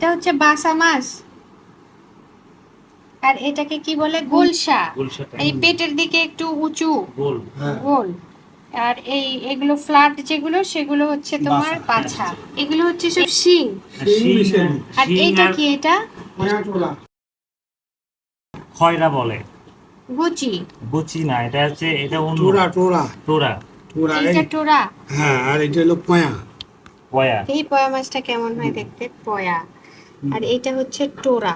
এটা হচ্ছে বাসা মাছ। আর এটাকে কি বলে? গোলসা এই পেটের দিকে একটু উঁচু। গোল। হ্যাঁ। গোল। আর এই এগুলো ফ্ল্যাট যেগুলো সেগুলো হচ্ছে তোমার পাছা এগুলো হচ্ছে সব শিং। শিং আর এইটা কি এটা? খয়রা বলে। গুচি। গুচি না এটা হচ্ছে এটা অন্য। টোরা টোরা টোরা টোরা এই টোরা হ্যাঁ আর এটা হলো পয়া। পয়া। এই পয়া মাছটা কেমন হয় দেখতে? পয়া। আর এইটা হচ্ছে টোরা।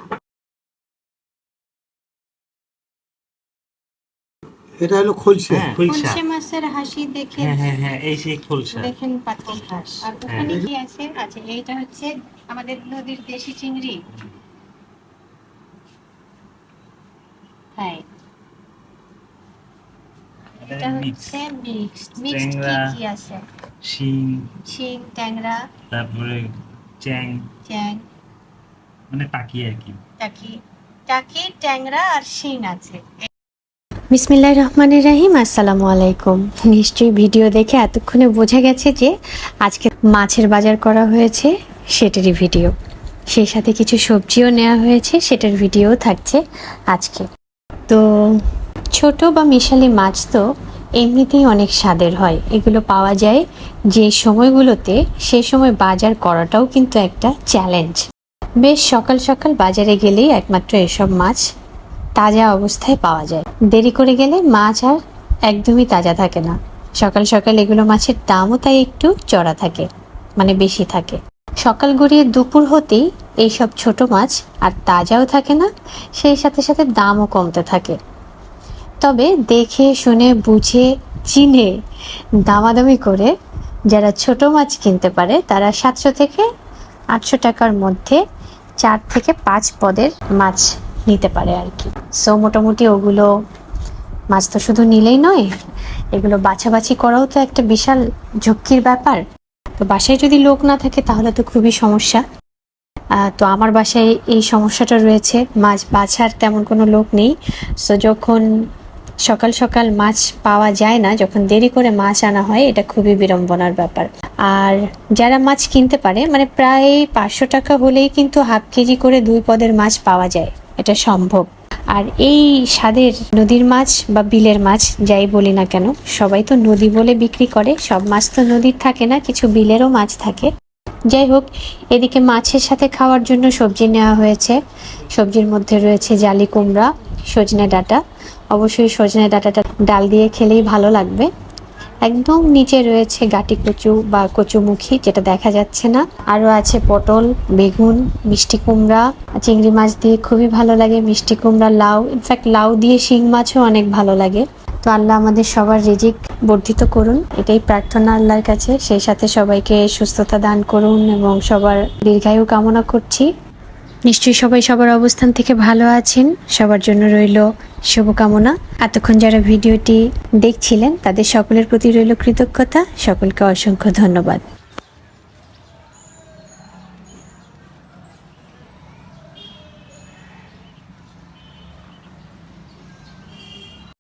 এটা হলো খলসে। হ্যাঁ খুলসা। কলসে মাছের হাসি দেখে হ্যাঁ হ্যাঁ হ্যাঁ এই সেই খুলসা। দেখেন পাতি হাঁস। আর ওখানে কি আছে? আচ্ছা এইটা হচ্ছে আমাদের নদীর দেশি চিংড়ি। হ্যাঁ। এটা হচ্ছে মিক্সড মিক্সড কি কি আছে? শিং। শিং ট্যাংরা। তারপরে চ্যাং। চ্যাং। মানে টাকি আর কি। টাকি টাকি ট্যাংরা আর শিং আছে। বিসমিল্লাহ রহমানের রাহিম আসসালামু আলাইকুম। নিশ্চয়ই ভিডিও দেখে এতক্ষণে বোঝা গেছে যে আজকে মাছের বাজার করা হয়েছে সেটারই ভিডিও। সেই সাথে কিছু সবজিও নেওয়া হয়েছে সেটার ভিডিও থাকছে আজকে। তো ছোট বা মিশালি মাছ তো এমনিতেই অনেক স্বাদের হয়। এগুলো পাওয়া যায় যে সময়গুলোতে সে সময় বাজার করাটাও কিন্তু একটা চ্যালেঞ্জ বেশ সকাল সকাল বাজারে গেলেই একমাত্র এসব মাছ তাজা অবস্থায় পাওয়া যায়। দেরি করে গেলে মাছ আর একদমই তাজা থাকে না। সকাল সকাল এগুলো মাছের দামও তাই একটু চড়া থাকে মানে বেশি থাকে। সকাল গড়িয়ে দুপুর হতেই এইসব ছোট মাছ আর তাজাও থাকে না, সেই সাথে সাথে দামও কমতে থাকে। তবে দেখে, শুনে, বুঝে, চিনে, দামাদামি করে যারা ছোট মাছ কিনতে পারে, তারা সাতশো থেকে আটশো টাকার মধ্যে চার থেকে পাঁচ পদের মাছ নিতে পারে আর কি। সো মোটামুটি ওগুলো মাছ তো শুধু নিলেই নয়, এগুলো বাছাবাছি করাও তো একটা বিশাল ঝক্কির ব্যাপার। তো বাসায় যদি লোক না থাকে তাহলে তো খুবই সমস্যা। তো আমার বাসায় এই সমস্যাটা রয়েছে, মাছ বাছার তেমন কোনো লোক নেই। সো যখন সকাল সকাল মাছ পাওয়া যায় না, যখন দেরি করে মাছ আনা হয়, এটা খুবই বিড়ম্বনার ব্যাপার। আর যারা মাছ কিনতে পারে মানে প্রায় পাঁচশো টাকা হলেই কিন্তু হাফ কেজি করে দুই পদের মাছ পাওয়া যায়, এটা সম্ভব। আর এই স্বাদের নদীর মাছ বা বিলের মাছ, যাই বলি না কেন, সবাই তো নদী বলে বিক্রি করে, সব মাছ তো নদীর থাকে না, কিছু বিলেরও মাছ থাকে। যাই হোক, এদিকে মাছের সাথে খাওয়ার জন্য সবজি নেওয়া হয়েছে। সবজির মধ্যে রয়েছে জালি কুমড়া সজনে ডাঁটা। অবশ্যই সজনে ডাঁটাটা ডাল দিয়ে খেলেই ভালো লাগবে। একদম নিচে রয়েছে গাটি কচু বা কচুমুখী, যেটা দেখা যাচ্ছে না। আরও আছে পটল, বেগুন, মিষ্টি কুমড়া, চিংড়ি মাছ দিয়ে খুবই ভালো লাগে। মিষ্টি কুমড়া, লাউ ইনফ্যাক্ট লাউ দিয়ে শিং মাছও অনেক ভালো লাগে। তো আল্লাহ আমাদের সবার রিজিক বর্ধিত করুন। এটাই প্রার্থনা আল্লাহর কাছে। সেই সাথে সবাইকে সুস্থতা দান করুন এবং সবার দীর্ঘায়ু কামনা করছি। নিশ্চয়ই সবাই সবার অবস্থান থেকে ভালো আছেন। সবার জন্য রইল শুভকামনা। এতক্ষণ যারা ভিডিওটি দেখছিলেন, তাদের সকলের প্রতি রইল কৃতজ্ঞতা। সকলকে অসংখ্য ধন্যবাদ।